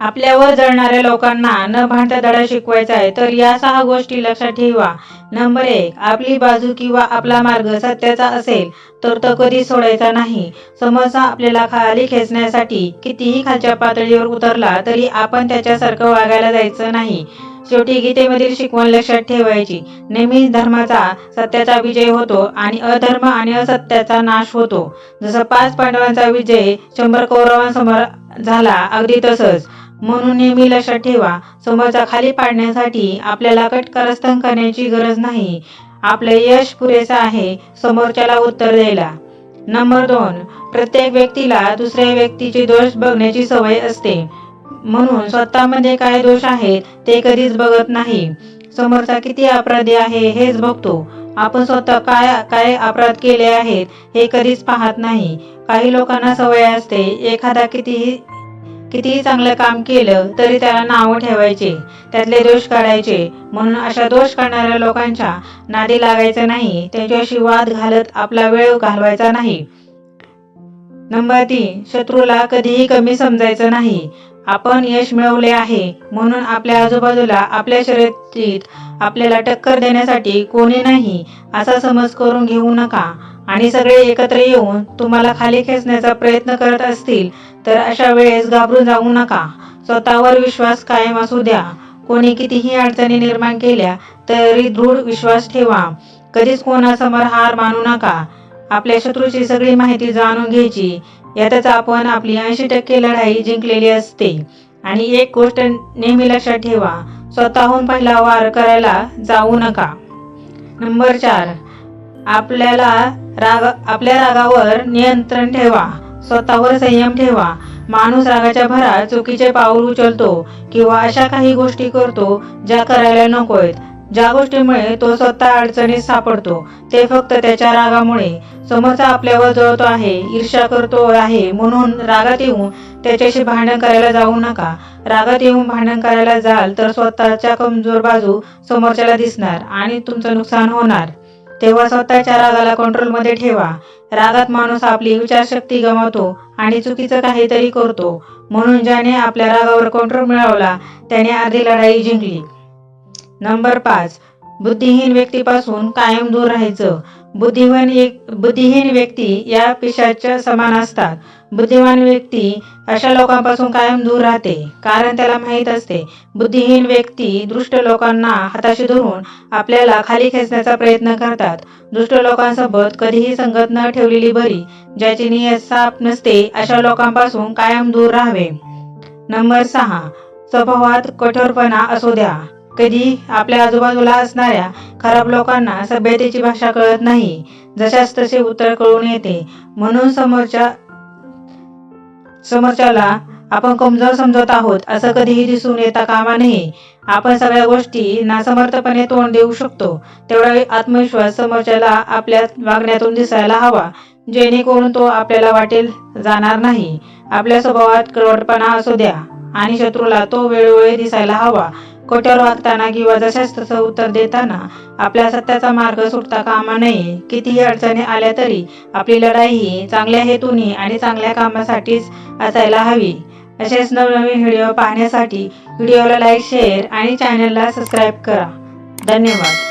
आपल्यावर जळणाऱ्या लोकांना न भांडता धडा शिकवायचा आहे तर या सहा गोष्टी लक्षात ठेवा. नंबर एक आपली बाजू किंवा आपला मार्ग सत्याचा असेल तर तो कधी सोडायचा नाही. समोरचा आपल्याला खाली खेचण्यासाठी कितीही खालच्या पातळीवर उतरला तरी आपण त्याच्यासारखं वागायला जायचं नाही. शेवटी गीतेमधील शिकवण लक्षात ठेवायची. नेहमी धर्माचा सत्याचा विजय होतो आणि अधर्म आणि असत्याचा नाश होतो. जसं पाच पांडवांचा विजय शंभर कौरवांसमोर झाला अगदी तसंच. म्हणून नेहमी लक्षात ठेवा समोरचा खाली पाडण्यासाठी आपल्याला कटकारस्थान करण्याची गरज नाही. आपलं यश पुरेसं आहे समोरच्याला उत्तर द्यायला. नंबर दोन प्रत्येक व्यक्तीला दुसऱ्या व्यक्तीचे दोष बघण्याची सवय असते. म्हणून स्वतःमध्ये काय दोष आहेत ते कधीच बघत नाही. समोरचा किती अपराधी आहे हेच बघतो. आपण स्वतः काय काय अपराध केले आहेत हे कधीच पाहत नाही. काही लोकांना सवय असते एखादा कितीही कितीही चांगलं काम केलं तरी त्याला नावं ठेवायचे त्यातले दोष काढायचे. म्हणून अशा दोष काढणाऱ्या लोकांच्या नादी लागायचं नाही त्यांच्याशी वाद घालत आपला वेळ घालवायचा नाही. नंबर तीन शत्रूला कधीही कमी समजायचं नाही. आपण यश मिळवले आहे. म्हणून आपल्या आजूबाजूला आपल्या शर्यतीत आपल्याला टक्कर देण्यासाठी कोणी नाही असा समज करून घेऊ नका. आणि सगळे एकत्र येऊन तुम्हाला खाली खेचण्याचा प्रयत्न करत असतील तर अशा वेळेस घाबरून जाऊ नका. स्वतःवर विश्वास कायम असू द्या. कोणी कितीही अडचणी निर्माण केल्या तरी दृढ विश्वास ठेवा. कधीच कोणासमोर हार मानू नका. आपल्या शत्रूची सगळी माहिती जाणून घ्यायची. यातच आपण आपली ऐंशी टक्के लढाई जिंकलेली असते. आणि एक गोष्ट नेहमी लक्षात ठेवा स्वतःहून पहिला वार करायला जाऊ नका. नंबर चार आपल्याला राग आपल्या रागावर नियंत्रण ठेवा स्वतःवर संयम ठेवा. माणूस रागाच्या भरात चुकीचे पाऊल उचलतो किंवा अशा काही गोष्टी करतो ज्या करायला नकोयत. ज्या गोष्टीमुळे तो स्वतः अडचणीत सापडतो ते फक्त त्याच्या रागामुळे. समोरचा आपल्यावर जळतो आहे ईर्ष्या करतो आहे म्हणून रागात येऊन त्याच्याशी भांडण करायला जाऊ नका. रागात येऊन भांडण करायला जाल तर स्वतःच्या कमजोर बाजू समोरच्याला दिसणार आणि तुमचं नुकसान होणार. तेव्हा स्वतःच्या रागाला कंट्रोलमध्ये ठेवा. रागात माणूस आपली विचारशक्ती गमावतो आणि चुकीचं काहीतरी करतो. म्हणून ज्याने आपल्या रागावर कंट्रोल मिळवला त्याने आधी लढाई जिंकली. नंबर पाच. बुद्धिहीन व्यक्तीपासून कायम दूर राहायचं. बुद्धिवान बुद्धिहीन व्यक्ती या पिशाच्या समान असतात. बुद्धिवान व्यक्ती अशा लोकांपासून कायम दूर राहते कारण त्याला माहीत असते बुद्धिहीन व्यक्ती दुष्ट लोकांना हाताशी धरून आपल्याला खाली खेचण्याचा प्रयत्न करतात. दुष्ट लोकांसोबत कधीही संगत न ठेवलेली बरी ज्याची नियत साफ नसते अशा लोकांपासून कायम दूर राहावे. नंबर सहा. स्वभावात कठोरपणा असू द्या. कधी आपल्या आजूबाजूला असणाऱ्या खराब लोकांना सभ्यतेची भाषा कळत नाही जशास तसे उत्तर कळून येते. म्हणून समोरच्या समोरच्याला आपण कमजोर समजत आहोत असं कधीही दिसून येता कामा नये. आपण सगळ्या गोष्टी नासमर्थपणे तोंड देऊ शकतो. तेवढा आत्मविश्वास समोरच्याला आपल्या वागण्यातून दिसायला हवा जेणेकरून तो आपल्याला वाटेल जाणार नाही. आपल्या स्वभावात कडवटपणा असू द्या. आणि शत्रूला तो वेळोवेळी दिसायला हवा. कठोर वागताना किंवा जशाच तसं उत्तर देताना आपल्या सत्याचा मार्ग सुटता कामा नये. कितीही अडचणी आल्या तरी आपली लढाई ही चांगल्या हेतूने आणि चांगल्या कामासाठीच असायला हवी. असेच नवनवीन व्हिडिओ पाहण्यासाठी व्हिडिओला लाईक शेअर आणि चॅनलला सबस्क्राईब करा. धन्यवाद.